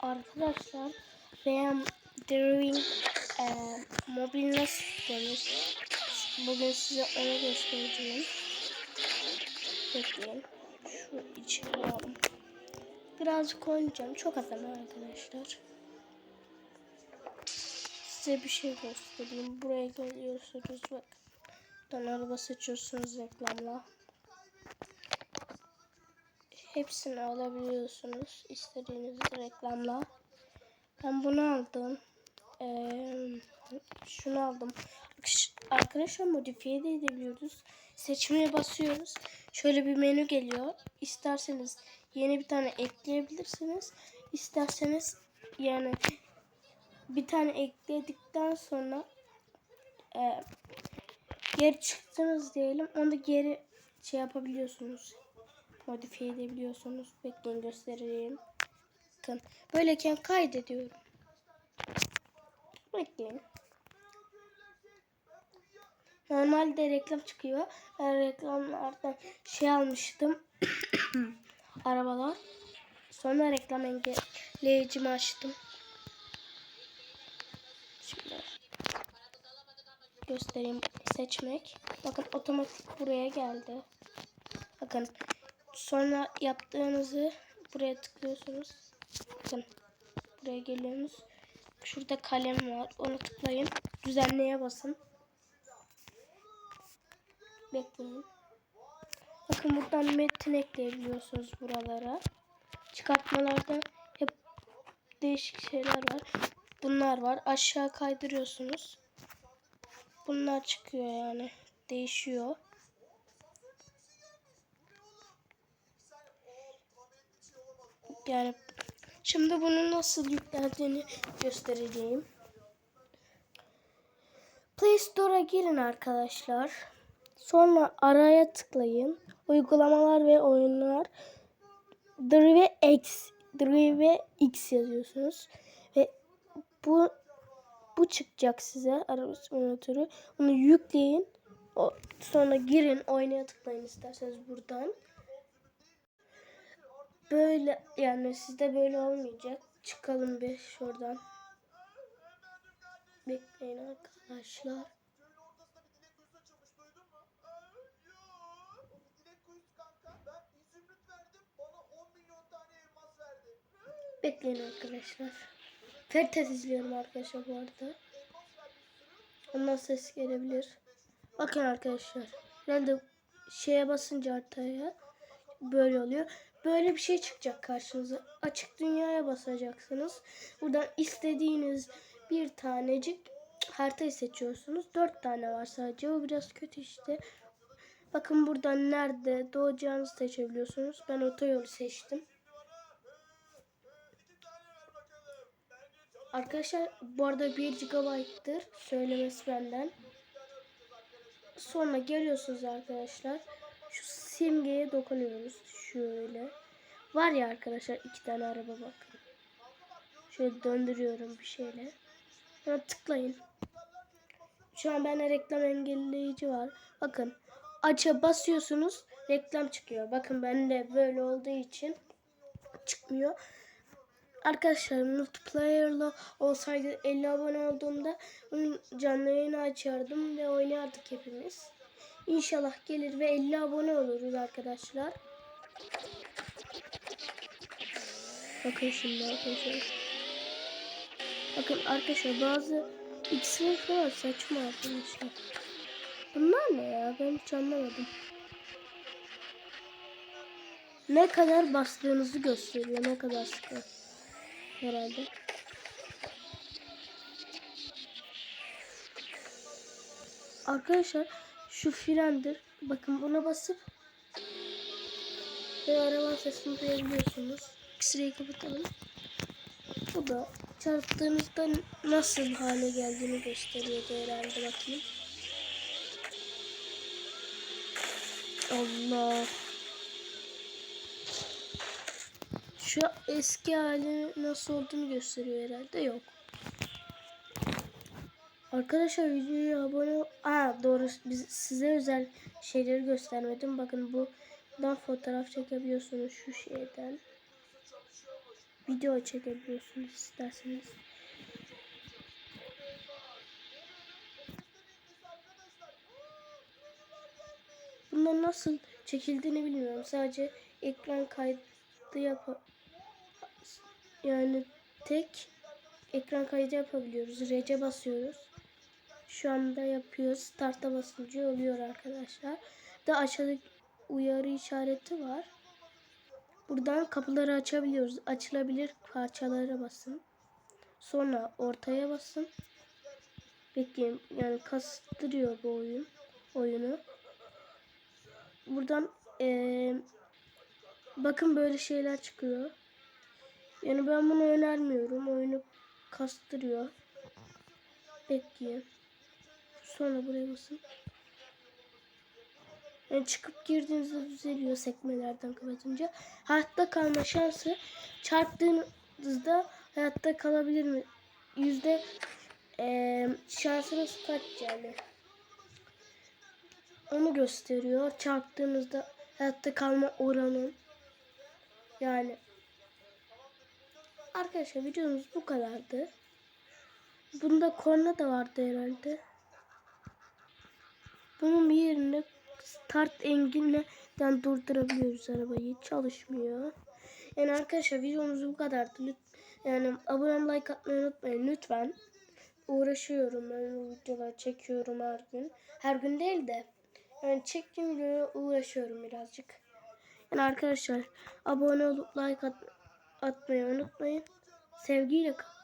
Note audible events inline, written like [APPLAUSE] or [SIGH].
Arkadaşlar ben Drawing e, mobil nasıl denir? Bugün size onu göstereceğim. Bekleyin. Şu içine alalım. Birazcık oynayacağım. Çok az ama arkadaşlar. Size bir şey göstereyim. Buraya geliyorsunuz bak. Buradan araba seçiyorsunuz reklamla. Hepsini alabiliyorsunuz istediğiniz reklamla. Ben bunu aldım. Ee, şunu aldım. Arkadaşlar modifiye de edebiliyoruz. Seçmeye basıyoruz. Şöyle bir menü geliyor. İsterseniz yeni bir tane ekleyebilirsiniz. İsterseniz yani bir tane ekledikten sonra e, geri çıktınız diyelim. Onu da geri şey yapabiliyorsunuz. Modifiye edebiliyorsunuz. Bekleyin göstereyim. Bakın böyleyken kaydediyorum. Bekleyin. Normalde reklam çıkıyor. Ben reklamlardan şey almıştım. [COUGHS] Arabalar. Sonra reklam engelleyicimi açtım. Şimdi göstereyim seçmek. Bakın otomatik buraya geldi. Bakın sonra yaptığınızı buraya tıklıyorsunuz. Bakın buraya geliyorsunuz. Şurada kalem var. Onu tıklayın. Düzenleye basın. Bekleyin. Bakın buradan metin ekleyebiliyorsunuz buralara. Çıkartmalarda hep değişik şeyler var. Bunlar var. Aşağı kaydırıyorsunuz. Bunlar çıkıyor yani. Değişiyor. Yani şimdi bunu nasıl yüklendiğini göstereceğim. Play Store'a girin arkadaşlar. Sonra araya tıklayın. Uygulamalar ve oyunlar. Drive X, Drive X yazıyorsunuz. Ve bu bu çıkacak size araba simülatörü. Onu yükleyin. O, sonra girin oynaya tıklayın isterseniz buradan. Böyle yani sizde böyle olmayacak. Çıkalım bir şuradan. Bekleyin arkadaşlar. Bekleyin arkadaşlar. Ferites izliyorum arkadaşlar bu arada. Ondan ses gelebilir. Bakın arkadaşlar. Herhalde şeye basınca haritaya böyle oluyor. Böyle bir şey çıkacak karşınıza. Açık dünyaya basacaksınız. Buradan istediğiniz bir tanecik haritayı seçiyorsunuz. Dört tane var sadece. O biraz kötü işte. Bakın buradan nerede doğacağınızı seçebiliyorsunuz. Ben otoyolu seçtim. Arkadaşlar bu arada 1 GB'tır söylemesi benden. Sonra geliyorsunuz arkadaşlar. Şu simgeye dokunuyoruz. Şöyle. Var ya arkadaşlar iki tane araba bakın. Şöyle döndürüyorum bir şeyle. Sonra tıklayın. Şu an bende reklam engelleyici var. Bakın aça basıyorsunuz reklam çıkıyor. Bakın bende böyle olduğu için çıkmıyor. Arkadaşlar multiplayer'la olsaydı 50 abone olduğumda onun canlı yayını açardım ve oynardık hepimiz. İnşallah gelir ve 50 abone oluruz arkadaşlar. Bakın şimdi arkadaşlar. Bakın arkadaşlar bazı X-ray falan saçma arkadaşlar. Bunlar ne ya? Ben hiç anlamadım. Ne kadar bastığınızı gösteriyor. Ne kadar sıkı herhalde. Arkadaşlar şu frendir. Bakın buna basıp ve araba sesini duyabiliyorsunuz. X-ray'i kapatalım. Bu da çarptığınızda nasıl hale geldiğini gösteriyordu herhalde bakayım. Allah. Şu eski hali nasıl olduğunu gösteriyor herhalde. Yok. Arkadaşlar videoya abone ol. Aa doğru biz size özel şeyleri göstermedim. Bakın buradan fotoğraf çekebiliyorsunuz şu şeyden. video çekebiliyorsunuz isterseniz. Bunların nasıl çekildiğini bilmiyorum. Sadece ekran kaydı yap yani tek ekran kaydı yapabiliyoruz. Rece basıyoruz. Şu anda yapıyoruz. Start'a basınca oluyor arkadaşlar. Da aşağıda uyarı işareti var. Buradan kapıları açabiliyoruz. Açılabilir parçalara basın. Sonra ortaya basın. Bekleyin. Yani kastırıyor bu oyun. Oyunu. Buradan eee, bakın böyle şeyler çıkıyor. Yani ben bunu önermiyorum. Oyunu kastırıyor. Bekleyin. Sonra buraya basın. Yani çıkıp girdiğinizde düzeliyor sekmelerden kapatınca. Hayatta kalma şansı çarptığınızda hayatta kalabilir mi? Yüzde eee şansınız kaç yani? Onu gösteriyor. Çarptığınızda hayatta kalma oranı. Yani Arkadaşlar videomuz bu kadardı. Bunda korna da vardı herhalde. Bunun bir yerinde start engelden durdurabiliyoruz arabayı. Çalışmıyor. Yani arkadaşlar videomuz bu kadardı. Yani abone like atmayı unutmayın lütfen. Uğraşıyorum ben bu videoları çekiyorum her gün. Her gün değil de yani çektiğim videoya uğraşıyorum birazcık. Yani arkadaşlar abone olup like at atmayı unutmayın. Sevgiyle kalın.